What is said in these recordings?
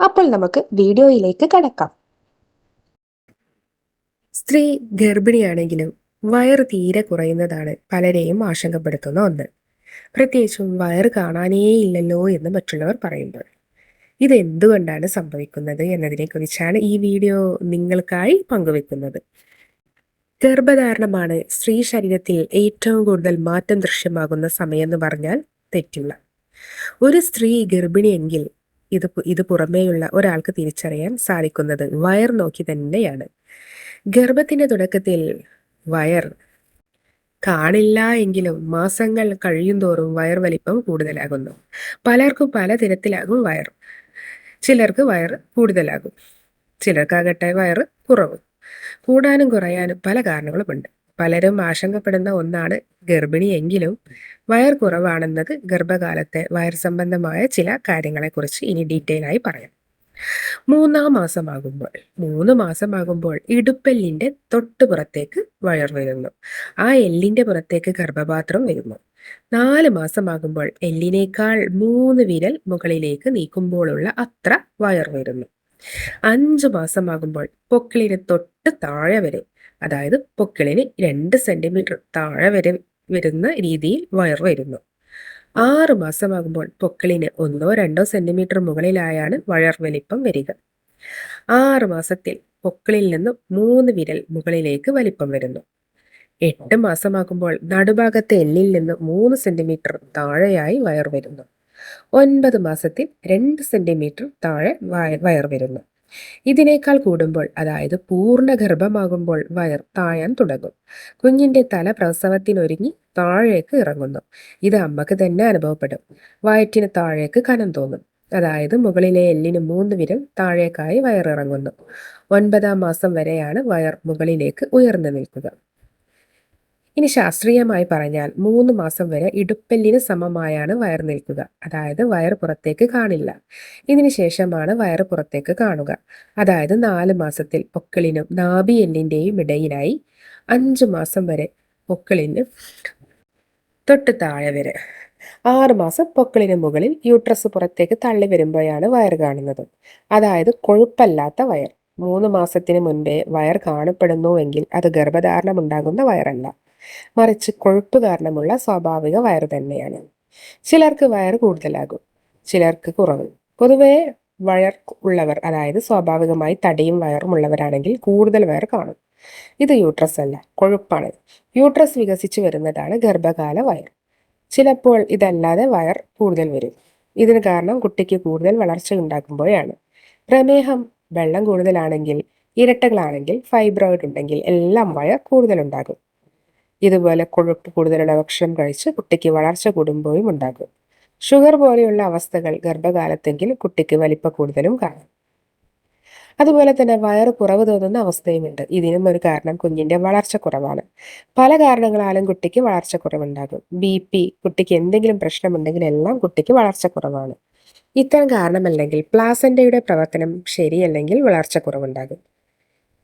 അപ്പോൾ നമുക്ക് വീഡിയോയിലേക്ക് കടക്കാം. സ്ത്രീ ഗർഭിണിയാണെങ്കിലും വയറ് തീരെ കുറയുന്നതാണ് പലരെയും ആശങ്കപ്പെടുത്തുന്ന ഒന്ന്. പ്രത്യേകിച്ചും വയറ് കാണാനേ ഇല്ലല്ലോ എന്ന് മറ്റുള്ളവർ പറയുമ്പോൾ. ഇത് എന്തുകൊണ്ടാണ് സംഭവിക്കുന്നത് എന്നതിനെക്കുറിച്ചാണ് ഈ വീഡിയോ നിങ്ങൾക്കായി പങ്കുവെക്കുന്നത്. ഗർഭധാരണമാണ് സ്ത്രീ ശരീരത്തിൽ ഏറ്റവും കൂടുതൽ മാറ്റം ദൃശ്യമാകുന്ന സമയം എന്ന് പറഞ്ഞാൽ തെറ്റില്ല ഒരു സ്ത്രീ ഗർഭിണിയെങ്കിൽ ഇത് ഇത് പുറമേയുള്ള ഒരാൾക്ക് തിരിച്ചറിയാൻ സാധിക്കുന്നത് വയർ നോക്കി തന്നെയാണ്. ഗർഭത്തിന്റെ തുടക്കത്തിൽ വയർ കാണില്ല എങ്കിലും മാസങ്ങൾ കഴിയുന്തോറും വയർ വലിപ്പം കൂടുതലാകുന്നു. പലർക്കും പല തരത്തിലാകും വയർ. ചിലർക്ക് വയർ കൂടുതലാകും. ചിലർക്കാകട്ടെ വയർ കുറവും. കൂടാനും കുറയാനും പല കാരണങ്ങളുമുണ്ട്. പലരും ആശങ്കപ്പെടുന്ന ഒന്നാണ് ഗർഭിണിയെങ്കിലും വയർ കുറവാണെന്നത് ഗർഭകാലത്തെ വയർ സംബന്ധമായ ചില കാര്യങ്ങളെക്കുറിച്ച് ഇനി ഡീറ്റെയിൽ ആയി പറയാം. മൂന്നാം മാസമാകുമ്പോൾ മൂന്ന് മാസമാകുമ്പോൾ ഇടുപ്പെല്ലിന്റെ തൊട്ട് പുറത്തേക്ക് വയർ വരുന്നു. ആ എല്ലിന്റെ പുറത്തേക്ക് ഗർഭപാത്രം വരുന്നു. നാല് മാസമാകുമ്പോൾ എല്ലിനേക്കാൾ മൂന്ന് വിരൽ മുകളിലേക്ക് നീക്കുമ്പോഴുള്ള അത്ര വയർ വരുന്നു. അഞ്ച് മാസമാകുമ്പോൾ പൊക്കിളിന് തൊട്ട് താഴെ വരെ അതായത് പൊക്കിളിന് രണ്ട് സെന്റിമീറ്റർ താഴെ വരെ വരുന്ന രീതിയിൽ വയർ വരുന്നു. ആറ് മാസമാകുമ്പോൾ പൊക്കിളിന് ഒന്നോ രണ്ടോ സെന്റിമീറ്റർ മുകളിലായാണ് വയർ വലിപ്പം വരിക. ആറ് മാസത്തിൽ പൊക്കിളിൽ നിന്ന് മൂന്ന് വിരൽ മുകളിലേക്ക് വലിപ്പം വരുന്നു. എട്ട് മാസമാകുമ്പോൾ നടുഭാഗത്തെ എല്ലിൽ നിന്ന് മൂന്ന് സെന്റിമീറ്റർ താഴെയായി വയർ വരുന്നു. ഒൻപത് മാസത്തിൽ രണ്ട് സെന്റിമീറ്റർ താഴെ വയർ വരുന്നു. ഇതിനേക്കാൾ കൂടുമ്പോൾ അതായത് പൂർണ ഗർഭമാകുമ്പോൾ വയർ താഴാൻ തുടങ്ങും. കുഞ്ഞിന്റെ തല പ്രസവത്തിനൊരുങ്ങി താഴേക്ക് ഇറങ്ങുന്നു. ഇത് അമ്മയ്ക്ക് തന്നെ അനുഭവപ്പെടും. വയറ്റിന് താഴേക്ക് കനം തോന്നും. അതായത് മുകളിലെ എല്ലിന് മൂന്ന് വിരൽ താഴേക്കായി വയറിറങ്ങുന്നു. ഒൻപതാം മാസം വരെയാണ് വയർ മുകളിലേക്ക് ഉയർന്നു നിൽക്കുക. ഇനി ശാസ്ത്രീയമായി പറഞ്ഞാൽ മൂന്ന് മാസം വരെ ഇടുപ്പല്ലിന് സമമായാണ് വയർ നിൽക്കുക. അതായത് വയർ പുറത്തേക്ക് കാണില്ല. ഇതിന് ശേഷമാണ് വയർ പുറത്തേക്ക് കാണുക. അതായത് നാല് മാസത്തിൽ പൊക്കിളിനും നാഭി എല്ലിന്റെയും ഇടയിലായി അഞ്ചു മാസം വരെ പൊക്കിളിന് തൊട്ട് താഴെ വരെ. ആറ് മാസം പൊക്കിളിന് മുകളിൽ യൂട്രസ് പുറത്തേക്ക് തള്ളി വരുമ്പോഴാണ് വയർ കാണുന്നത്. അതായത് കൊഴുപ്പല്ലാത്ത വയർ. മൂന്ന് മാസത്തിന് മുൻപേ വയർ കാണപ്പെടുന്നുവെങ്കിൽ അത് ഗർഭധാരണം ഉണ്ടാകുന്ന വയറല്ല. മറിച്ച് കൊഴുപ്പ് കാരണമുള്ള സ്വാഭാവിക വയറ് തന്നെയാണ്. ചിലർക്ക് വയറ് കൂടുതലാകും ചിലർക്ക് കുറവ്. പൊതുവേ വയർ ഉള്ളവർ അതായത് സ്വാഭാവികമായി തടിയും വയറും ഉള്ളവരാണെങ്കിൽ കൂടുതൽ വയർ കാണും. ഇത് യൂട്രസ് അല്ല കൊഴുപ്പാണ്. യൂട്രസ് വികസിച്ചു വരുന്നതാണ് ഗർഭകാല വയർ. ചിലപ്പോൾ ഇതല്ലാതെ വയർ കൂടുതൽ വരും. ഇതിന് കാരണം കുട്ടിക്ക് കൂടുതൽ വളർച്ച ഉണ്ടാക്കുമ്പോഴാണ് പ്രമേഹം വെള്ളം കൂടുതലാണെങ്കിൽ ഇരട്ടകളാണെങ്കിൽ ഫൈബ്രോയിഡ് ഉണ്ടെങ്കിൽ എല്ലാം വയർ കൂടുതലുണ്ടാകും. ഇതുപോലെ കൊഴുപ്പ് കൂടുതലുള്ള ഭക്ഷണം കഴിച്ച് കുട്ടിക്ക് വളർച്ച കൂടുമ്പോഴും ഉണ്ടാകും. ഷുഗർ പോലെയുള്ള അവസ്ഥകൾ ഗർഭകാലത്തെങ്കിൽ കുട്ടിക്ക് വലിപ്പ കൂടുതലും കാണും. അതുപോലെ തന്നെ വയറ് കുറവ് തോന്നുന്ന അവസ്ഥയുമുണ്ട്. ഇതിനും ഒരു കാരണം കുഞ്ഞിന്റെ വളർച്ച കുറവാണ്. പല കാരണങ്ങളാലും കുട്ടിക്ക് വളർച്ച കുറവുണ്ടാകും. ബി പി കുട്ടിക്ക് എന്തെങ്കിലും പ്രശ്നമുണ്ടെങ്കിൽ എല്ലാം കുട്ടിക്ക് വളർച്ച കുറവാണ്. ഇത്തരം കാരണമല്ലെങ്കിൽ പ്ലാസന്റയുടെ പ്രവർത്തനം ശരിയല്ലെങ്കിൽ വളർച്ച കുറവുണ്ടാകും.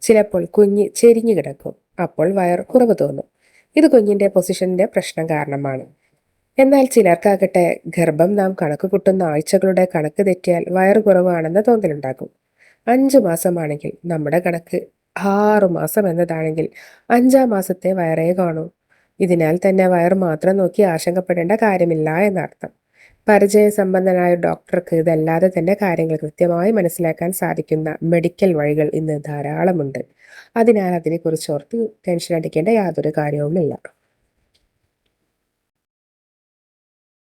ചിലപ്പോൾ കുഞ്ഞ് ചെരിഞ്ഞു കിടക്കും. അപ്പോൾ വയർ കുറവ് തോന്നും. ഇത് കുഞ്ഞിന്റെ പൊസിഷന്റെ പ്രശ്നം കാരണമാണ്. എന്നാൽ ചിലർക്കാകട്ടെ ഗർഭം നാം കണക്ക് കൂട്ടുന്ന ആഴ്ചകളുടെ കണക്ക് തെറ്റിയാൽ വയറ് കുറവാണെന്ന തോന്നലുണ്ടാകും. അഞ്ചു മാസമാണെങ്കിൽ നമ്മുടെ കണക്ക് ആറു മാസം എന്നതാണെങ്കിൽ അഞ്ചാം മാസത്തെ വയറേ കാണൂ. ഇതിനാൽ തന്നെ വയർ മാത്രം നോക്കി ആശങ്കപ്പെടേണ്ട കാര്യമില്ല എന്നർത്ഥം. പരിചയസമ്പന്നനായ ഡോക്ടർക്ക് ഇതല്ലാതെ തന്നെ കാര്യങ്ങൾ കൃത്യമായി മനസ്സിലാക്കാൻ സാധിക്കുന്ന മെഡിക്കൽ വഴികൾ ഇന്ന് ധാരാളമുണ്ട്. അതിനാൽ അതിനെക്കുറിച്ച് ഓർത്ത് ടെൻഷൻ അടിക്കേണ്ട യാതൊരു കാര്യവുമില്ല.